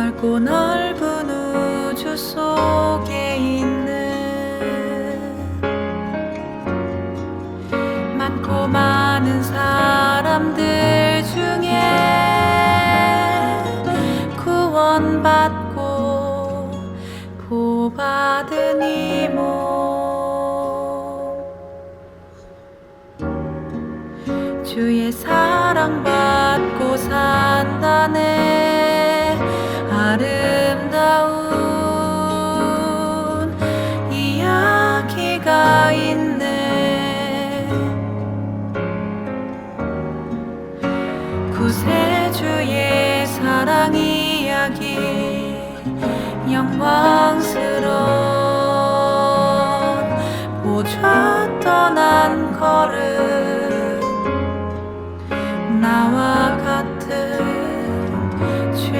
넓고 넓은 우주 속에 있는 많고 많은 사람들 중에 구원받고 보받은 이몸. 주의 사랑받 구세주의 사랑 이야기 영광스러운 보좌 떠난 걸음